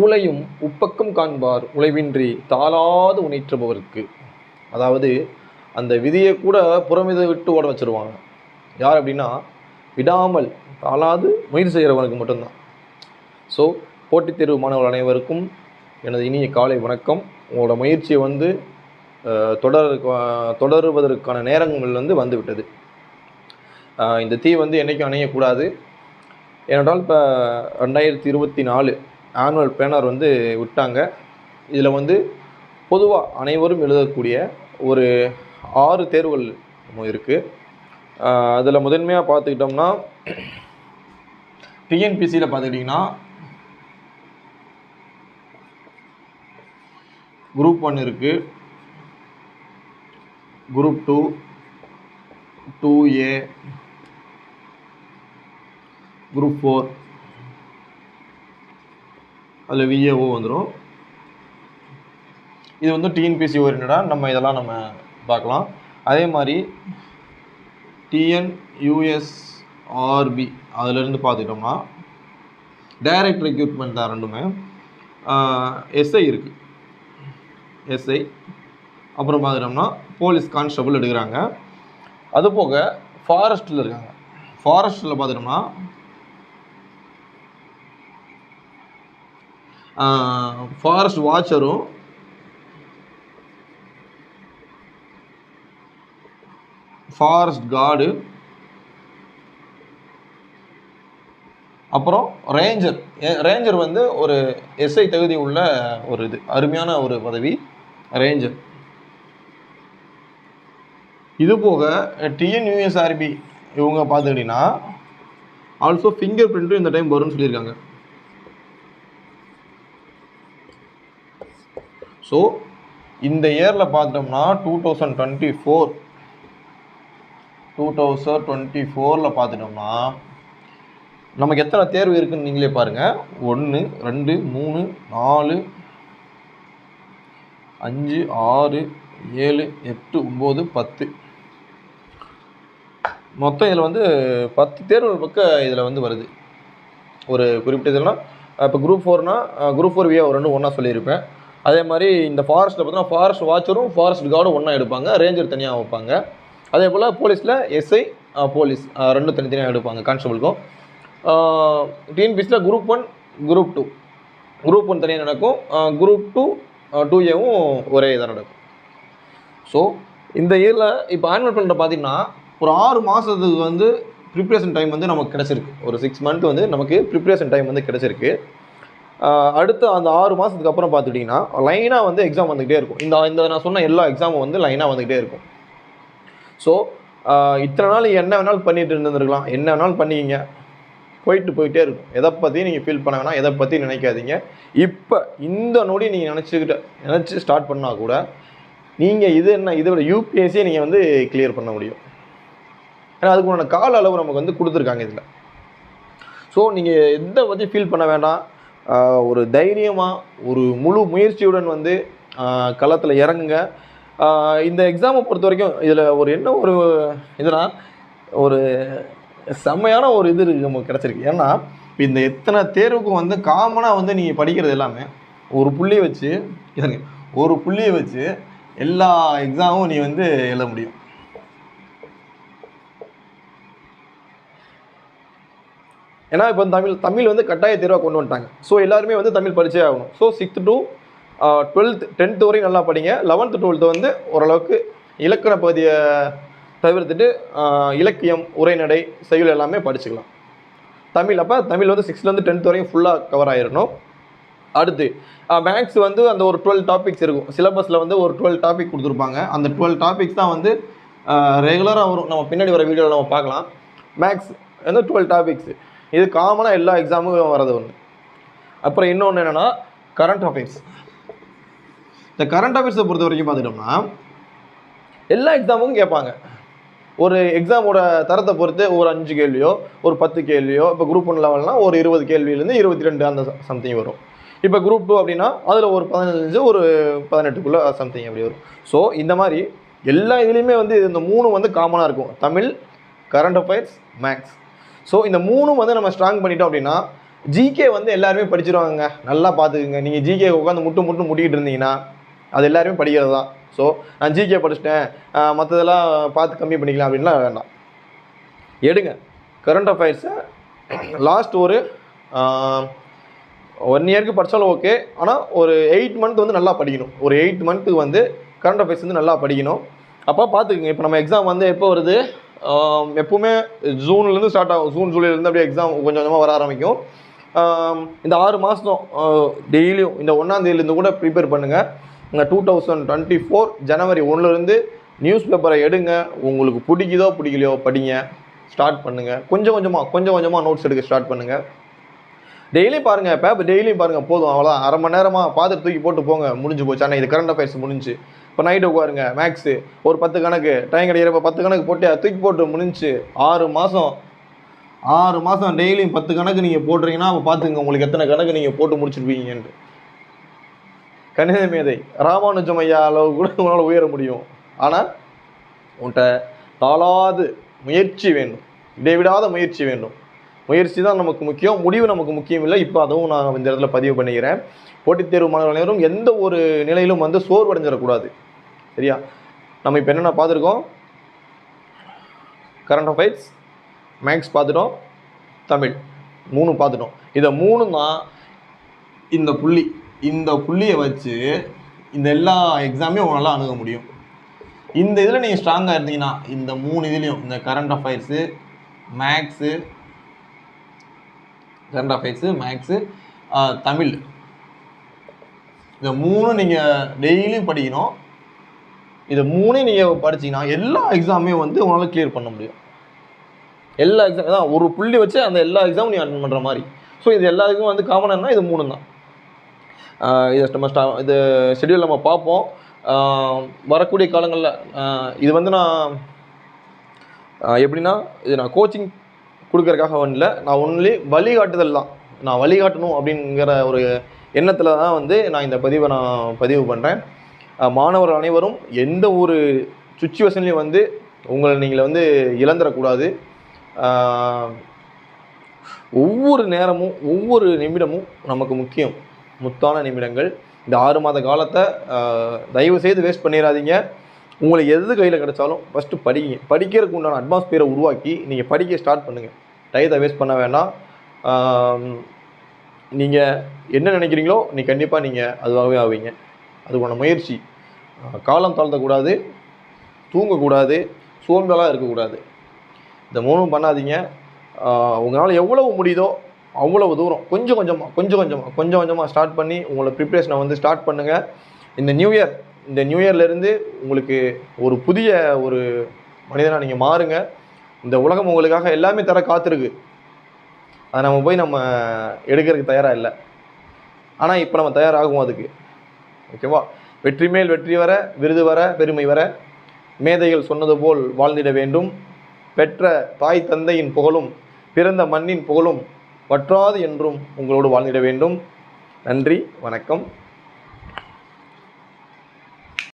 ஊழையும் உப்பக்கம் காண்பார் உழைவின்றி தாளாது உணைற்றுபவருக்கு அதாவது அந்த விதியை கூட புறமித விட்டு ஓட வச்சுருவாங்க. யார் அப்படின்னா விடாமல் தாளாது முயற்சி செய்கிறவனுக்கு மட்டும்தான். ஸோ போட்டித் தேர்வு மாணவர்கள் அனைவருக்கும் எனது இனிய காலை வணக்கம். உங்களோட முயற்சியை வந்து தொடர் தொடருவதற்கான நேரங்கள் வந்து வந்துவிட்டது இந்த தீ வந்து என்றைக்கும் அணையக்கூடாது. ஏனென்றால் இப்போ ரெண்டாயிரத்தி இருபத்தி நாலு ஆனுவல் பேனர் வந்து விட்டாங்க. இதில் வந்து பொதுவாக அனைவரும் எழுதக்கூடிய ஒரு ஆறு தேர்வுகள் இருக்குது அதில் முதன்மையாக பார்த்துக்கிட்டோம்னா டிஎன்பிசியில் பார்த்துக்கிட்டிங்கன்னா குரூப் ஒன் இருக்குது group two two A group four அதில் விஏஓ வந்துடும் இது வந்து டிஎன்பிசி ஓரியன்டாக நம்ம இதெல்லாம் நம்ம பார்க்கலாம். அதே மாதிரி டிஎன் யூஎஸ்ஆர்பி அதிலிருந்து பார்த்துக்கிட்டோம்னா டைரக்ட் ரெக்யூட்மெண்ட் தான் ரெண்டுமே. எஸ்ஐ இருக்குது எஸ்ஐ அப்புறம் பார்த்துட்டோம்னா போலீஸ் கான்ஸ்டபுள் எடுக்கிறாங்க. அது போக ஃபாரஸ்ட்டில் இருக்காங்க. ஃபாரஸ்ட்டில் பார்த்துட்டோம்னா ஃபாரஸ்ட் வாட்சரும் ஃபாரஸ்ட் கார்டு அப்புறம் ரேஞ்சர் ரேஞ்சர் வந்து ஒரு எஸ்ஐ தகுதி உள்ள ஒரு இது அருமையான ஒரு பதவி ரேஞ்சர் இது போக டிஎன்யூஎஸ்ஆர்பி இவங்க பார்த்துக்கிட்டிங்கன்னா ஆல்சோ ஃபிங்கர் பிரிண்ட்டும் இந்த டைம் வரும்னு சொல்லியிருக்காங்க. ஸோ இந்த இயரில் பார்த்தோம்னா two thousand twenty four two thousand twenty ஃபோரில் பார்த்துட்டோம்னா நமக்கு எத்தனை தேர்வு இருக்குன்னு நீங்களே பாருங்கள் ஒன்று ரெண்டு மூணு நாலு அஞ்சு ஆறு ஏழு எட்டு ஒம்பது பத்து. மொத்தம் இதில் வந்து பத்து தேர்வுகள் பக்கம் இதில் வந்து வருது. ஒரு குறிப்பிட்ட இதெல்லாம் இப்போ குரூப் ஃபோர்னால் குரூப் ஃபோர் வியா ஒரு ரெண்டு ஒன்றா சொல்லியிருப்பேன். அதே மாதிரி இந்த ஃபாரஸ்ட்டில் பார்த்தீங்கன்னா ஃபாரஸ்ட் வாட்சரும் ஃபாரஸ்ட் கார்டும் ஒன்றா எடுப்பாங்க. ரேஞ்சர் தனியாக வைப்பாங்க. அதே போல் போலீஸில் எஸ்ஐ போலீஸ் ரெண்டும் தனித்தனியாக எடுப்பாங்க கான்ஸ்டபிளுக்கும் டிஎன்பிசியில் group one group two group one தனியாக நடக்கும். குரூப் டூ டூ ஏவும் ஒரே இதாக நடக்கும். ஸோ இந்த இயரில் இப்போ ஆனுவல் பண்ணுற பார்த்தீங்கன்னா ஒரு ஆறு மாதத்துக்கு வந்து ப்ரிப்ரேஷன் டைம் வந்து நமக்கு கிடச்சிருக்கு. ஒரு சிக்ஸ் மந்த் வந்து நமக்கு ப்ரிப்ரேஷன் டைம் வந்து கிடச்சிருக்கு. அடுத்த அந்த ஆறு மாதத்துக்கு அப்புறம் பார்த்துட்டிங்கன்னா லைனாக வந்து எக்ஸாம் வந்துக்கிட்டே இருக்கும். இந்த இந்த நான் சொன்ன எல்லா எக்ஸாமும் வந்து லைனாக வந்துக்கிட்டே இருக்கும். ஸோ இத்தனை நாள் என்ன வேணாலும் பண்ணிட்டு இருந்திருக்கலாம். என்ன வேணாலும் பண்ணிக்கிங்க போயிட்டு போயிட்டே இருக்கும். எதை பற்றியும் நீங்கள் ஃபீல் பண்ண வேணாம் எதை பற்றி நினைக்காதீங்க. இப்போ இந்த நொடி நீங்கள் நினச்சிக்கிட்ட நினச்சி ஸ்டார்ட் பண்ணால் கூட நீங்கள் இது என்ன இதை விட யூபிஎஸ்சியை நீங்கள் வந்து கிளியர் பண்ண முடியும். ஏன்னா அதுக்குண்டான கால அளவு நமக்கு வந்து கொடுத்துருக்காங்க இதில். ஸோ நீங்கள் எதை பற்றி ஃபீல் பண்ண வேண்டாம். ஒரு தைரியமாக ஒரு முழு முயற்சியுடன் வந்து களத்தில் இறங்குங்க. இந்த எக்ஸாமை பொறுத்த வரைக்கும் இதில் ஒரு என்ன ஒரு இதுனா ஒரு செம்மையான ஒரு இது நமக்கு கிடச்சிருக்கு. ஏன்னா இந்த எத்தனை தேர்வுக்கும் வந்து காமனாக வந்து நீங்கள் படிக்கிறது எல்லாமே ஒரு புள்ளியை வச்சு ஒரு புள்ளியை வச்சு எல்லா எக்ஸாமும் நீ வந்து எழுத முடியும். ஏன்னா இப்போ தமிழ் தமிழ் வந்து கட்டாய தேர்வாக கொண்டு வந்துட்டாங்க. ஸோ எல்லாருமே வந்து தமிழ் படிச்சே ஆகணும். So sixth to twelfth tenth வரையும் நல்லா படிங்க. லெவன்த்து டுவெல்த்து வந்து ஓரளவுக்கு இலக்கண பகுதியை தவிர்த்துட்டு இலக்கியம் உரைநடை செயல் எல்லாமே படிச்சுக்கலாம். தமிழ் அப்போ தமிழ் வந்து சிக்ஸ்த்லேருந்து டென்த் வரையும் ஃபுல்லாக கவர் ஆயிடணும் அடுத்து மேக்ஸ் வந்து அந்த ஒரு டுவெல் டாபிக்ஸ் இருக்கும். சிலபஸில் வந்து ஒரு டுவெல் டாபிக் கொடுத்துருப்பாங்க. அந்த டுவெல் டாபிக்ஸ் தான் வந்து ரெகுலராக வரும். நம்ம பின்னாடி வர வீடியோவில் நம்ம பார்க்கலாம். மேக்ஸ் வந்து டுவெல் டாபிக்ஸ் இது காமனாக எல்லா எக்ஸாமுக்கும் வரது ஒன்று அப்புறம் இன்னொன்று என்னென்னா கரண்ட் அஃபேர்ஸ் இந்த கரண்ட் அஃபேர்ஸை பொறுத்த வரைக்கும் பார்த்துட்டோம்னா எல்லா எக்ஸாமுக்கும் கேட்பாங்க. ஒரு எக்ஸாமோட தரத்தை பொறுத்து ஒரு அஞ்சு கேள்வியோ ஒரு பத்து கேள்வியோ இப்போ குரூப் ஒன் லெவல்னால் ஒரு இருபது கேள்வியிலேருந்து இருபத்தி ரெண்டு அந்த சம்திங் வரும். இப்போ குரூப் டூ அப்படின்னா அதில் ஒரு பதினஞ்சு ஒரு பதினெட்டுக்குள்ளே சம்திங் அப்படி வரும். ஸோ இந்த மாதிரி எல்லா இதுலேயுமே வந்து இந்த மூணு வந்து காமனாக இருக்கும். Tamil current affairs maths so இந்த மூணும் வந்து நம்ம ஸ்ட்ராங் பண்ணிட்டோம் அப்படின்னா ஜிகே வந்து எல்லாருமே படிச்சிருவாங்க நல்லா பார்த்துக்குங்க. நீங்கள் ஜிகே உட்காந்து முட்டு முட்டு முட்டிக்கிட்டு இருந்தீங்கன்னா அது எல்லாருமே படிக்கிறது தான். ஸோ நான் ஜிகே படிச்சிட்டேன். மற்றதெல்லாம் பார்த்து கம்மி பண்ணிக்கலாம் அப்படின்லாம் வேண்டாம். எடுங்க. கரண்ட் அஃபேர்ஸை லாஸ்ட் ஒரு ஒன் இயருக்கு படித்தாலும் ஓகே ஆனால் ஒரு எயிட் மந்த் வந்து நல்லா படிக்கணும். ஒரு எயிட் மந்த்துக்கு வந்து கரண்ட் அஃபேர்ஸ் வந்து நல்லா படிக்கணும். அப்போ பார்த்துக்குங்க. இப்போ நம்ம எக்ஸாம் வந்து எப்போ வருது? எப்பவுமே ஜூன்லேருந்து ஸ்டார்ட் ஆகும். ஜூன் ஜூலைலேருந்து அப்படியே எக்ஸாம் கொஞ்சம் கொஞ்சமாக வர ஆரம்பிக்கும். இந்த ஆறு மாதம் டெய்லியும் இந்த ஒன்றாந்தேதியிலேருந்து கூட ப்ரிப்பேர் பண்ணுங்கள் இந்த டூ தௌசண்ட் டுவெண்ட்டி ஃபோர் ஜனவரி ஒன்றுலேருந்து நியூஸ் பேப்பரை எடுங்க. உங்களுக்கு பிடிக்குதோ பிடிக்கலையோ படிங்க. ஸ்டார்ட் பண்ணுங்கள் கொஞ்சம் கொஞ்சமாக கொஞ்சம் கொஞ்சமாக நோட்ஸ் எடுக்க ஸ்டார்ட் பண்ணுங்கள் டெய்லி பாருங்க பேப்பர் டெய்லியும் பாருங்கள் போதும். அவ்வளோதான் அரை மணி நேரமாக பார்த்து தூக்கி போட்டு போங்க. முடிஞ்சு போச்சு. ஆனால் இது கரண்ட் அஃபேர்ஸ் முடிஞ்சு. இப்போ நைட்டு உட்காருங்க மேக்ஸு ஒரு பத்து கணக்கு. டைம் கிடைக்கிறப்ப பத்து கணக்கு போட்டு அதை தூக்கி போட்டு முடிஞ்சு ஆறு மாதம் ஆறு மாதம் டெய்லியும் பத்து கணக்கு நீங்கள் போடுறீங்கன்னா அப்போ பார்த்துங்க உங்களுக்கு எத்தனை கணக்கு நீங்கள் போட்டு முடிச்சிருப்பீங்கன்ட்டு. கணித மேதை. ராமானுஜம் ஐயா அளவு கூட உங்களால் உயர முடியும். ஆனால் உன்கிட்ட தாளாது முயற்சி வேண்டும். இடைவிடாத முயற்சி வேண்டும். முயற்சி தான் நமக்கு முக்கியம். முடிவு நமக்கு முக்கியம் இல்லை. இப்போ அதுவும் நான் இந்த இடத்துல பதிவு பண்ணிக்கிறேன். போட்டித் தேர்வு மாணவர்கள் அனைவரும் எந்த ஒரு நிலையிலும் வந்து சோர்வடைஞ்சிடக்கூடாது. சரியா? நம்ம இப்போ என்னென்ன பார்த்துருக்கோம்? கரண்ட் அஃபேர்ஸ் மேக்ஸ் பார்த்துட்டோம் தமிழ் மூணு பார்த்துட்டோம். இதை மூணு தான் இந்த புள்ளி இந்த புள்ளியை வச்சு இந்த எல்லா எக்ஸாமையும் உங்களால் அணுக முடியும். இந்த இதில் நீங்கள் ஸ்ட்ராங்காக இருந்தீங்கன்னா இந்த மூணு இதுலேயும் இந்த current affairs maths current affairs maths Tamil. இந்த மூணு நீங்கள் டெய்லியும் படிக்கணும். இதை மூணையும் நீங்கள் படிச்சிங்கன்னா எல்லா எக்ஸாமே வந்து உங்களால் கிளியர் பண்ண முடியும். எல்லா எக்ஸாம் தான் ஒரு புள்ளி வச்சு அந்த எல்லா எக்ஸாமும் நீ அட்டன் பண்ணுற மாதிரி. ஸோ இது எல்லாத்துக்கும் வந்து காமனாக இது மூணு தான். இது நம்ம ஸ்டா இது ஷெட்யூல் நம்ம பார்ப்போம். வரக்கூடிய காலங்களில் இது வந்து நான் எப்படின்னா இது நான் கோச்சிங் கொடுக்கறக்காக வரல நான் ஒன்லி வழிகாட்டுதல் தான். நான் வழிகாட்டணும் அப்படிங்கிற ஒரு எண்ணத்தில் தான் வந்து நான் இந்த பதிவை நான் பதிவு பண்ணுறேன் மாணவர்கள் அனைவரும் எந்த ஒரு சுச்சுவேஷன்லையும் வந்து உங்களை நீங்கள் வந்து இழந்துடக்கூடாது. ஒவ்வொரு நேரமும் ஒவ்வொரு நிமிடமும் நமக்கு முக்கியம். முத்தான நிமிடங்கள். இந்த ஆறு மாத காலத்தை தயவு செய்து வேஸ்ட் பண்ணிடாதீங்க உங்களுக்கு எது கையில் கிடைச்சாலும் ஃபஸ்ட்டு படிங்க. படிக்கிறதுக்கு உண்டான அட்மாஸ்பியரை உருவாக்கி நீங்கள் படிக்க ஸ்டார்ட் பண்ணுங்கள் டயத்தை வேஸ்ட் பண்ண வேண்டாம் நீங்கள் என்ன நினைக்கிறீங்களோ நீ கண்டிப்பாக நீங்கள் அதுவாகவே ஆவீங்க. அதுக்கான முயற்சி. காலம் தாழ்த்தக்கூடாது தூங்கக்கூடாது சோம்பலாக இருக்கக்கூடாது. இந்த மூணும் பண்ணாதீங்க. உங்களால் எவ்வளவு முடியுதோ அவ்வளவு தூரம் கொஞ்சம் கொஞ்சமாக கொஞ்சம் கொஞ்சமாக கொஞ்சம் கொஞ்சமாக ஸ்டார்ட் பண்ணி உங்களை ப்ரிப்ரேஷனை வந்து ஸ்டார்ட் பண்ணுங்கள் இந்த நியூ இயர் இந்த நியூ இயர்லேருந்து உங்களுக்கு ஒரு புதிய ஒரு மனிதனாக நீங்கள் மாறுங்க. இந்த உலகம் உங்களுக்காக எல்லாமே தர காத்திருக்கு. அதை நம்ம போய் நம்ம எடுக்கிறதுக்கு தயாராக இல்லை. ஆனால் இப்போ நம்ம தயாராகும் அதுக்கு. ஓகேவா வெற்றி மேல் வெற்றி வர விருது வர பெருமை வர மேதைகள் சொன்னது போல் வாழ்ந்திட வேண்டும். பெற்ற தாய் தந்தையின் புகழும் பிறந்த மண்ணின் புகழும் வற்றாது என்றும் உங்களோடு வாழ்ந்திட வேண்டும். நன்றி வணக்கம்.